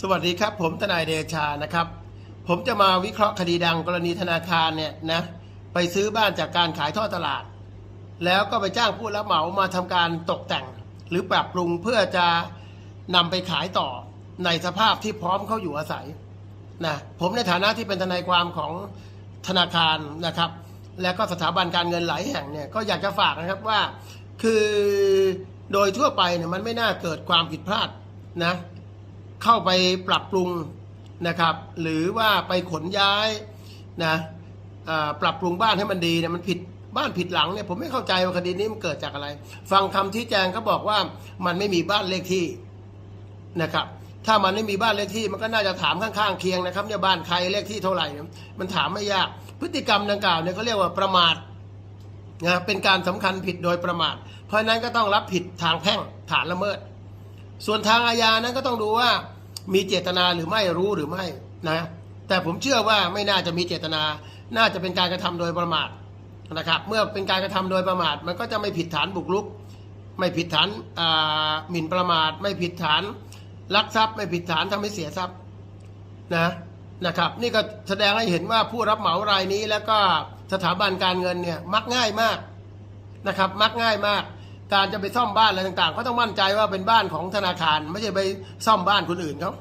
สวัสดีครับ ผมทนายเดชานะครับ ผมจะมาวิเคราะห์คดีดังกรณีธนาคารเนี่ยนะไปซื้อบ้านจากการขายทอดตลาด แล้วก็ไปจ้างผู้รับเหมามาทำการตกแต่ง หรือปรับปรุงเพื่อจะนำไปขายต่อในสภาพที่พร้อมเขาอยู่อาศัยนะผมในฐานะที่เป็นทนายความของธนาคารนะครับ แล้วก็สถาบันการเงินหลายแห่งเนี่ยก็อยากจะฝากนะครับว่า คือโดยทั่วไปเนี่ยมันไม่น่าเกิดความผิดพลาดนะ เข้าไปปรับปรุงนะครับ หรือว่าไปขนย้ายนะปรับปรุงบ้านให้มันดีเนี่ยมันผิดบ้านผิดหลังเนี่ยผมไม่เข้าใจว่าคดีนี้มันเกิดจากอะไร ฟังคำที่แจงเขาบอกว่ามันไม่มีบ้านเลขที่นะครับ ถ้ามันไม่มีบ้านเลขที่ มันก็น่าจะถามข้างๆเคียงนะครับเนี่ยบ้านใครเลขที่เท่าไหร่ มันถามไม่ยาก พฤติกรรมดังกล่าวเนี่ยเขาเรียกว่าประมาทนะเป็นการสำคัญผิดโดยประมาท เพราะนั้นก็ต้องรับผิดทางแพ่งฐานละเมิด ส่วนทางอาญานั้นก็ต้องดูว่ามีเจตนาหรือไม่รู้หรือไม่นะ แต่ผมเชื่อว่าไม่น่าจะมีเจตนา น่าจะเป็นการกระทำโดยประมาทนะครับ เมื่อเป็นการกระทำโดยประมาท มันก็จะไม่ผิดฐานบุกรุก ไม่ผิดฐานหมิ่นประมาท ไม่ผิดฐานลักทรัพย์ ไม่ผิดฐานทำให้เสียทรัพย์นะนะครับ นี่ก็แสดงให้เห็นว่าผู้รับเหมารายนี้แล้วก็สถาบันการเงินเนี่ยมักง่ายมากนะครับ มักง่ายมาก การจะไปซ่อมบ้านอะไรต่างๆ ก็ต้องมั่นใจว่าเป็นบ้านของธนาคาร ไม่ใช่ไปซ่อมบ้านคนอื่นเขา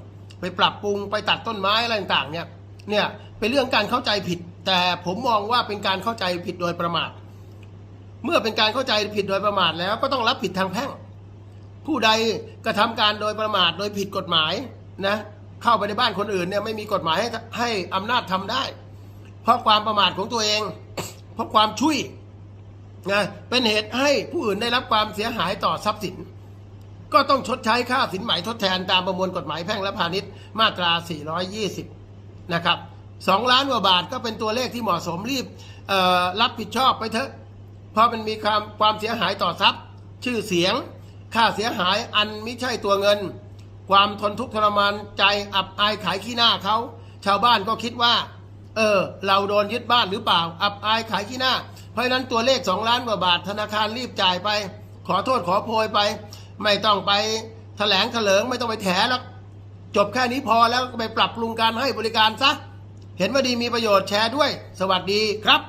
ไปปรับปรุงไปตัดต้นไม้อะไรต่างๆเนี่ยเนี่ยเป็นเรื่องการเข้าใจผิด แต่ผมมองว่าเป็นการเข้าใจผิดโดยประมาท เมื่อเป็นการเข้าใจผิดโดยประมาทแล้วก็ต้องรับผิดทางแพ่ง ผู้ใดกระทำการโดยประมาทโดยผิดกฎหมายนะเข้าไปในบ้านคนอื่นเนี่ยไม่มีกฎหมายให้ให้อำนาจทำได้ เพราะความประมาทของตัวเอง เพราะความชุย นะเป็นเหตุให้ผู้อื่นได้รับความเสียหายต่อทรัพย์สิน ก็ต้องชดใช้ค่าสินไหมทดแทนตามประมวลกฎหมายแพ่งและพาณิชย์มาตรา 420 นะครับ2ล้านกว่าบาทก็เป็นตัวเลขที่เหมาะสมรีบรับผิดชอบไปเถอะ เพราะมันมีความความเสียหายต่อทรัพย์ ชื่อเสียง ค่าเสียหายอันไม่ใช่ตัวเงิน ความทนทุกข์ทรมานใจอับอายขายขี้หน้าเขา ชาวบ้านก็คิดว่า เออ เราโดนยึดบ้านหรือเปล่า อับอายขายขี้หน้า เพราะฉะนั้นตัวเลขสองล้านกว่าบาทธนาคารรีบจ่ายไป ขอโทษขอโพยไป ไม่ต้องไปแถลงเถลิงไม่ต้องไปแถแล้วจบแค่นี้พอแล้วก็ไปปรับปรุงการให้บริการซะ เห็นว่าดีมีประโยชน์แชร์ด้วย สวัสดีครับ